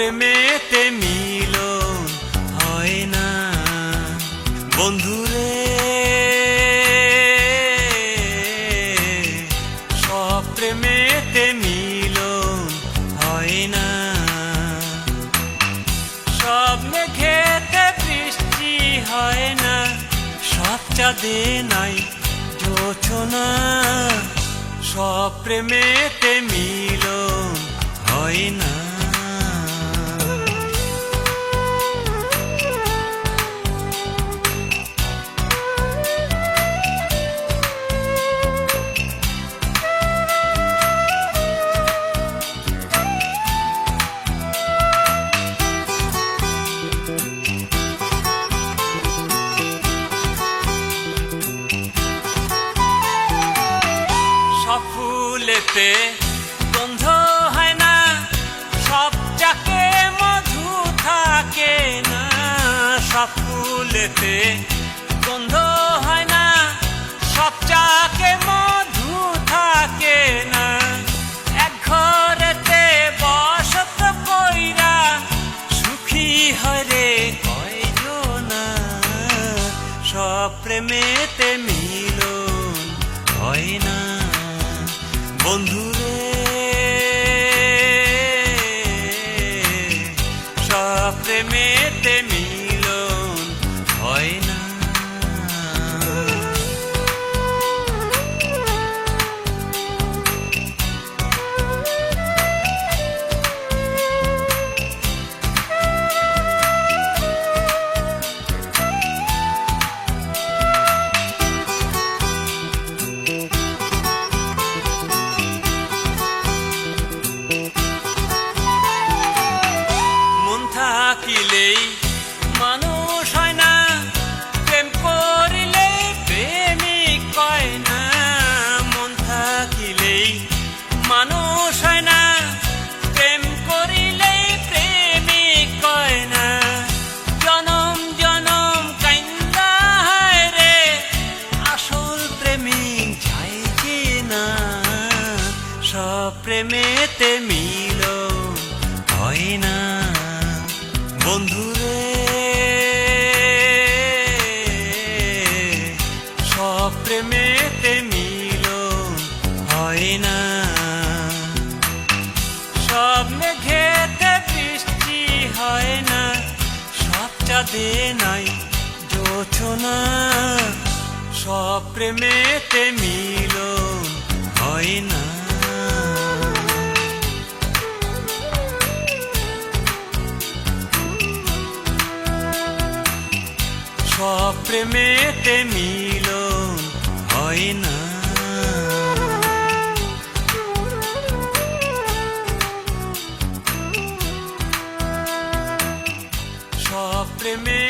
প্রেমেতে মিলন হয় না। বন্ধুরে, সব প্রেমেতে মিলন হয় না। সব মেঘেতে বৃষ্টি হয় না। সব চাঁদে নাই জোছনা সব প্রেমেতে মিলন হয় না। ফুলেতে গন্ধ হয় না, সব চাকে মধু থাকে না, সব ফুলেতে গন্ধ হয় না, সব চাকে মধু থাকে না। এক ঘরেতে বসত কইরা সুখী হয় রে, কয়জনা? সব প্রেমেতে প্রেমেতে মিলন হয় না। বন্ধুরে সব প্রেমেতে মিলন হয় না। সব মেঘেতে বৃষ্টি হয় না। সব চাঁদে নাই জোছনা সব প্রেমেতে মিলন হয় না। সব প্রেমেতে মিলন হয় না। সব প্রেমে